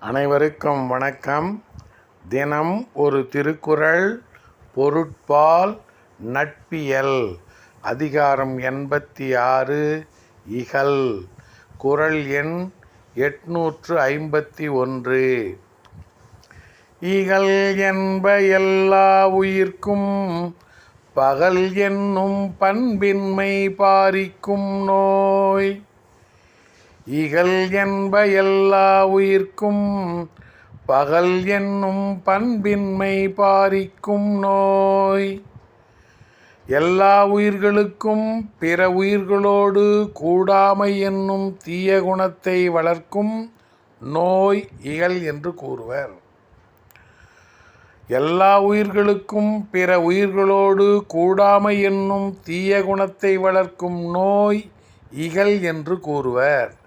அனைவருக்கும் வணக்கம். தினம் ஒரு திருக்குறள் பொருட்பால் நட்பியல். அதிகாரம் எண்பத்தி ஆறு இகல். குறள் எண் எட்நூற்று ஐம்பத்தி ஒன்று. இகல் என்ப எல்லா உயிர்க்கும் பகல் என்னும் பண்பின்மை பாரிக்கும் நோய். இகல் என்ப எல்லா உயிர்க்கும் பகல் என்னும் பண்பின்மை பாரிக்கும் நோய். எல்லா உயிர்களுக்கும் பிற உயிர்களோடு கூடாமை என்னும் தீய குணத்தை வளர்க்கும் நோய் இகல் என்று கூறுவர். எல்லா உயிர்களுக்கும் பிற உயிர்களோடு கூடாமை என்னும் தீய குணத்தை வளர்க்கும் நோய் இகல் என்று கூறுவர்.